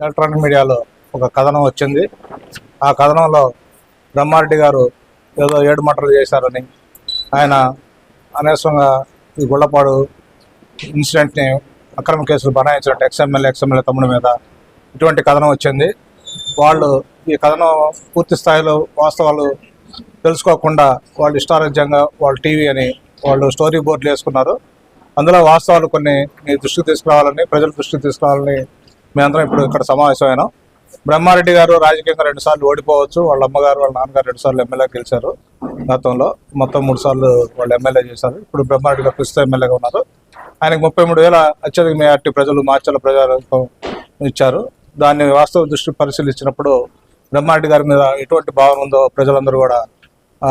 Electronic మీడియాలో ఒక కథనం వచ్చింది. ఆ కథనంలో బ్రహ్మారెడ్డి గారు ఏదో ఏడు మటర్లు చేశారని ఆయన అనవసరంగా ఈ గుళ్ళపాడు ఇన్సిడెంట్ని అక్రమ కేసులు బనాయించినట్టు ఎక్స్ఎమ్మెల్యే ఎక్స్ఎమ్మెల్యే తమ్ముడి మీద ఇటువంటి కథనం వచ్చింది. వాళ్ళు ఈ కథనం పూర్తి స్థాయిలో వాస్తవాలు తెలుసుకోకుండా వాళ్ళు ఇష్టారాజ్యంగా వాళ్ళు టీవీ అని వాళ్ళు స్టోరీ బోర్డులు వేసుకున్నారు. అందులో వాస్తవాలు కొన్ని మీ దృష్టికి తీసుకురావాలని ప్రజల దృష్టికి తీసుకురావాలని మేమందరం ఇప్పుడు ఇక్కడ సమావేశమైనా. బ్రహ్మారెడ్డి గారు రాజకీయంగా రెండు సార్లు ఓడిపోవచ్చు. వాళ్ళ అమ్మగారు వాళ్ళ నాన్నగారు రెండు సార్లు ఎమ్మెల్యే గెలిచారు గతంలో. మొత్తం మూడు సార్లు వాళ్ళు ఎమ్మెల్యే చేశారు. ఇప్పుడు బ్రహ్మారెడ్డి గారు ప్రస్తుత ఎమ్మెల్యేగా ఉన్నారు. ఆయనకు ముప్పై మూడు వేల అత్యధిక మెజార్టీ ప్రజలు మార్చల ప్రజారూపం ఇచ్చారు. దాన్ని వాస్తవ దృష్టి పరిశీలించినప్పుడు బ్రహ్మారెడ్డి గారి మీద ఎటువంటి భావన ఉందో ప్రజలందరూ కూడా ఆ,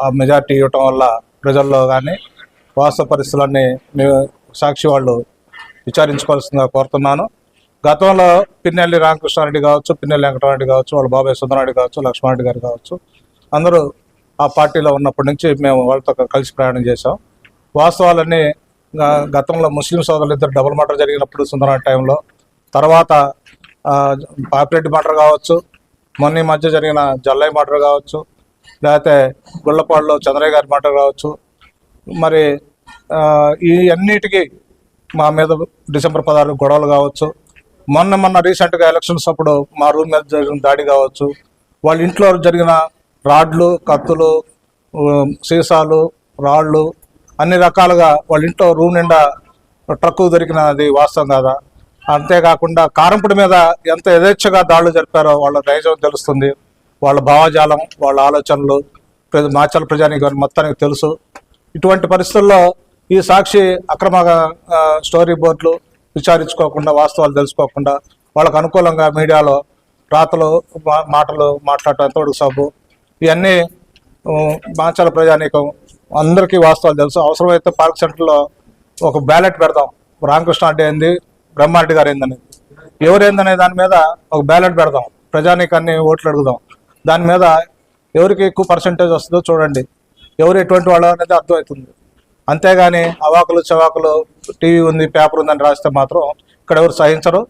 ఆ మెజార్టీ ఇవ్వటం వల్ల ప్రజల్లో కానీ వాస్తవ పరిస్థితులన్నీ మేము సాక్షి వాళ్ళు విచారించుకోవాల్సిందిగా కోరుతున్నాను. గతంలో పిన్నెల్లి రామకృష్ణారెడ్డి కావచ్చు పిన్నెల్లి వెంకటరెడ్డి కావచ్చు వాళ్ళ బాబాయ్ సుందరరెడ్డి కావచ్చు లక్ష్మణరెడ్డి గారు కావచ్చు అందరూ ఆ పార్టీలో ఉన్నప్పటి నుంచి మేము వాళ్ళతో కలిసి ప్రయాణం చేశాం. వాస్తవాలన్నీ గతంలో ముస్లిం సోదరులు ఇద్దరు డబుల్ మటర్ జరిగినప్పుడు సుందరరెడ్డి టైంలో తర్వాత పాపిరెడ్డి మటర్ కావచ్చు మొన్న మధ్య జరిగిన జల్లయ్య మటర్ కావచ్చు లేకపోతే గుళ్ళపాడులో చంద్రయ్య గారి మటర్ కావచ్చు మరి ఈ అన్నిటికీ మా మీద డిసెంబర్ పదహారు గొడవలు కావచ్చు మొన్న మొన్న రీసెంట్గా ఎలక్షన్స్ అప్పుడు మా రూమ్ మీద జరిగిన దాడి కావచ్చు వాళ్ళ ఇంట్లో జరిగిన రాడ్లు కత్తులు సీసాలు రాళ్ళు అన్ని రకాలుగా వాళ్ళ ఇంట్లో రూమ్ నిండా ట్రక్కు దొరికినది వాస్తవం కాదా? అంతేకాకుండా కారంపుడి మీద ఎంత యథేచ్ఛగా దాడులు జరిపారో వాళ్ళ నైజం తెలుస్తుంది. వాళ్ళ భావజాలం వాళ్ళ ఆలోచనలు మాచల ప్రజానికి మొత్తానికి తెలుసు. ఇటువంటి పరిస్థితుల్లో ఈ సాక్షి అక్రమ స్టోరీ బోర్డులు విచారించుకోకుండా వాస్తవాలు తెలుసుకోకుండా వాళ్ళకు అనుకూలంగా మీడియాలో రాతలు మా- మాటలు మాట్లాడటం ఎంతవరకు సబ్బు? ఇవన్నీ ఉమ్, ప్రజానీకం అందరికీ వాస్తవాలు తెలుసు. అవసరమైతే పార్క్ సెంటర్లో ఒక బ్యాలెట్ పెడదాం రామకృష్ణ అంటే ఏంది? బ్రహ్మారెడ్డి గారు ఏందని ఎవరేందనే దాని మీద ఒక బ్యాలెట్ పెడదాం ప్రజానీకాన్ని ఓట్లు అడుగుదాం. దాని మీద ఎవరికి ఎక్కువ పర్సంటేజ్ వస్తుందో చూడండి. ఎవరు ఎటువంటి వాళ్ళు అనేది అర్థమవుతుంది. అంతేగాని అవాకులు చవాకులు టీవీ ఉంది పేపర్ ఉందని రాస్తే మాత్రం ఇక్కడ ఎవరు సహించరు.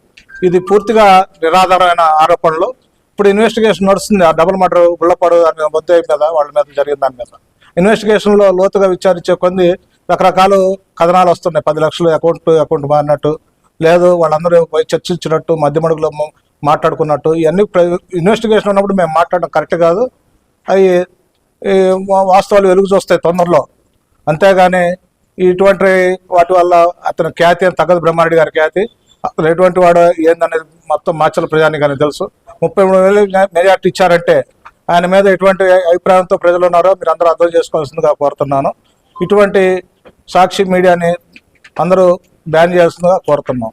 ఇది పూర్తిగా నిరాధారమైన ఆరోపణలు. ఇప్పుడు ఇన్వెస్టిగేషన్ నడుస్తుంది. ఆ డబుల్ మర్డర్ గుళ్ళపాడు దాని మీద మీద వాళ్ళ మీద జరిగిన దాని మీద. ఇన్వెస్టిగేషన్లో లోతుగా విచారించే కొంది రకరకాల కథనాలు వస్తున్నాయి. పది లక్షలు అకౌంట్ అకౌంట్ మారినట్టు. లేదు వాళ్ళందరూ పోయి చర్చించినట్టు మధ్య మడుగులో మాట్లాడుకున్నట్టు. ఇవన్నీ ఇన్వెస్టిగేషన్ ఉన్నప్పుడు మేము మాట్లాడడం కరెక్ట్ కాదు. అవి ఈ వాస్తవాలు వెలుగు చూస్తాయి తొందరలో. అంతేగాని ఇటువంటి వాటి వల్ల అతని ఖ్యాతి అని తగ్గదు బ్రహ్మారెడ్డి గారి ఖ్యాతి. అసలు ఎటువంటి వాడు ఏందనేది మొత్తం మాచల ప్రజానికి తెలుసు. ముప్పై మూడు వేలు మెజార్టీ ఇచ్చారంటే ఆయన మీద ఎటువంటి అభిప్రాయంతో ప్రజలు ఉన్నారో మీరు అందరూ అర్థం చేసుకోవాల్సిందిగా కోరుతున్నాను. ఇటువంటి సాక్షి మీడియాని అందరూ బ్యాన్ చేయాల్సిందిగా కోరుతున్నాం.